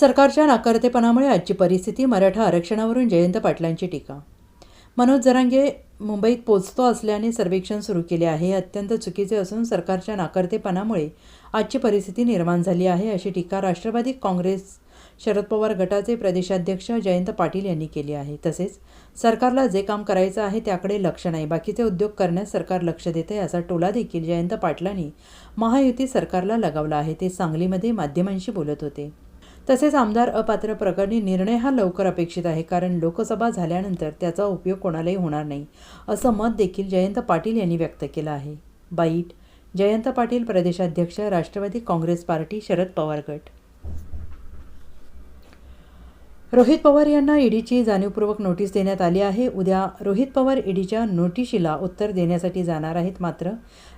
सरकारच्या नाकारतेपणामुळे आजची परिस्थिती मराठा आरक्षणावरून जयंत पाटलांची टीका. मनोज जरांगे मुंबईत पोचतो असल्याने सर्वेक्षण सुरू केले आहे. अत्यंत चुकीचे असून सरकारच्या नाकारतेपणामुळे आजची परिस्थिती निर्माण झाली आहे अशी टीका राष्ट्रवादी काँग्रेस शरद पवार गटाचे प्रदेशाध्यक्ष जयंत पाटील यांनी केली आहे. तसेच सरकारला जे काम करायचं आहे त्याकडे लक्ष नाही. बाकीचे उद्योग करण्यास सरकार लक्ष देते असा टोला देखील जयंत पाटलांनी महायुती सरकारला लगावला आहे. ते सांगलीमध्ये माध्यमांशी बोलत होते. तसेच आमदार अपात्र प्रकरणी निर्णय हा लवकर अपेक्षित आहे कारण लोकसभा झाल्यानंतर त्याचा उपयोग कोणालाही होणार नाही असं मत देखील जयंत पाटील यांनी व्यक्त केलं आहे. बाईट जयंत पाटील प्रदेशाध्यक्ष राष्ट्रवादी काँग्रेस पार्टी शरद पवार गट. रोहित पवार यांना ईडीची जाणीवपूर्वक नोटीस देण्यात आली आहे. उद्या रोहित पवार ईडीच्या नोटिशीला उत्तर देण्यासाठी जाणार आहेत मात्र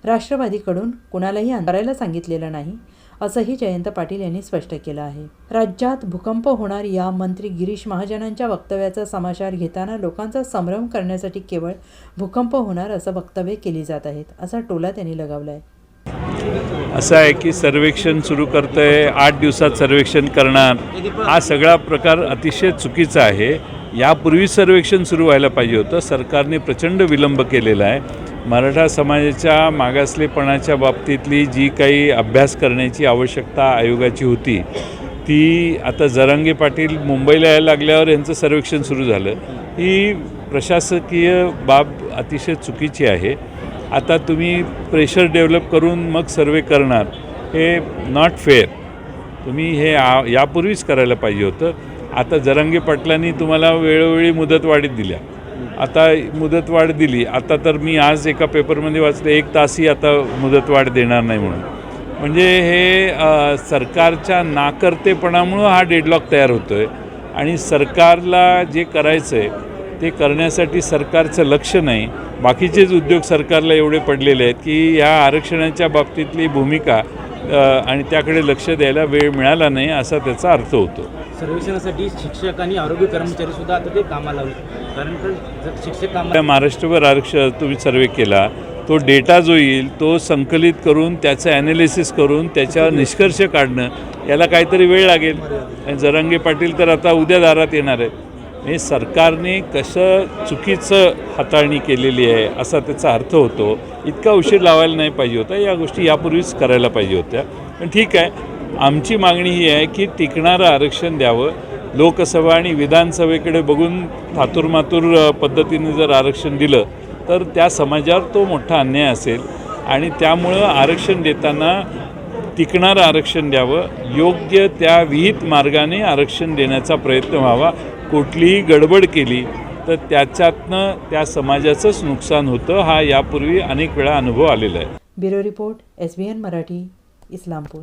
राष्ट्रवादीकडून कुणालाही करायला सांगितलेलं नाही. असंही जयंत पाटील यांनी स्पष्ट केलं आहे. राज्यात भूकंप होणार या मंत्री गिरीश महाजनांच्या वक्तव्याचा समाचार घेताना लोकांचा संभ्रम करण्यासाठी केवळ भूकंप होणार असं वक्तव्य केली जात आहेत असा टोला त्यांनी लगावला आहे असं आहे की सर्वेक्षण सुरू करतंय आठ दिवसात सर्वेक्षण करणार. हा सगळा प्रकार अतिशय चुकीचा आहे. यापूर्वी सर्वेक्षण सुरू व्हायला पाहिजे होतं. सरकारने प्रचंड विलंब केलेला आहे. मराठा समाजाच्या मागासलेपणाच्या बाबतीतली जी काही अभ्यास करण्याची आवश्यकता आयोगाची होती ती आता जरांगे पाटील मुंबईला यायला लागल्यावर यांचं सर्वेक्षण सुरू झालं. ही प्रशासकीय बाब अतिशय चुकीची आहे. आता तुम्ही प्रेशर डेव्हलप करून मग सर्वे करणार हे नॉट फेअर तुम्ही हे आ यापूर्वीच करायला पाहिजे होतं. आता जरांगे पाटलांनी तुम्हाला वेळोवेळी मुदतवाढीत दिल्या. आता मुदतवाढ दिली. आता तर मी आज एका पेपरमध्ये वाचलं एक तासही आता मुदतवाढ देणार नाही म्हणून. म्हणजे हे सरकारच्या नाकर्तेपणामुळं हा डेडलॉक तयार होतो आहे आणि सरकारला जे करायचं आहे ते करण्यासाठी सरकारचं लक्ष नाही. बाकीचेच उद्योग सरकारला एवढे पडलेले आहेत की ह्या आरक्षणाच्या बाबतीतली भूमिका आणि त्याकडे लक्ष द्यायला वेळ मिळाला नाही असा त्याचा अर्थ होतो. सर्वेक्षणासाठी शिक्षक आणि आरोग्य कर्मचारी सुद्धा आता ते कामाला कारण शिक्षक कामाला महाराष्ट्रभर आरक्षण तुम्ही सर्वे केला तो डेटा जो येईल तो संकलित करून त्याचं ॲनालिसिस करून त्याच्यावर निष्कर्ष काढणं याला काहीतरी वेळ लागेल. आणि जरांगे पाटील तर आता उद्या दारात येणार आहेत. म्हणजे सरकारने कसं चुकीचं हाताळणी केलेली आहे असा त्याचा अर्थ होतो. इतका उशीर लावायला नाही पाहिजे होता या गोष्टी यापूर्वीच करायला पाहिजे होत्या. पण ठीक आहे आमची मागणी ही आहे की टिकणारं आरक्षण द्यावं. लोकसभा आणि विधानसभेकडे बघून थातुरमातूर पद्धतीने जर आरक्षण दिलं तर त्या समाजावर तो मोठा अन्याय असेल. आणि त्यामुळं आरक्षण देताना टिकणारं आरक्षण द्यावं. योग्य त्या विहित मार्गाने आरक्षण देण्याचा प्रयत्न व्हावा. कुठलीही गडबड केली तर त्याच्यातनं त्या समाजाचंच नुकसान होतं हा यापूर्वी अनेक वेळा अनुभव आलेला आहे. Bureau report S B N Marathi Islampur.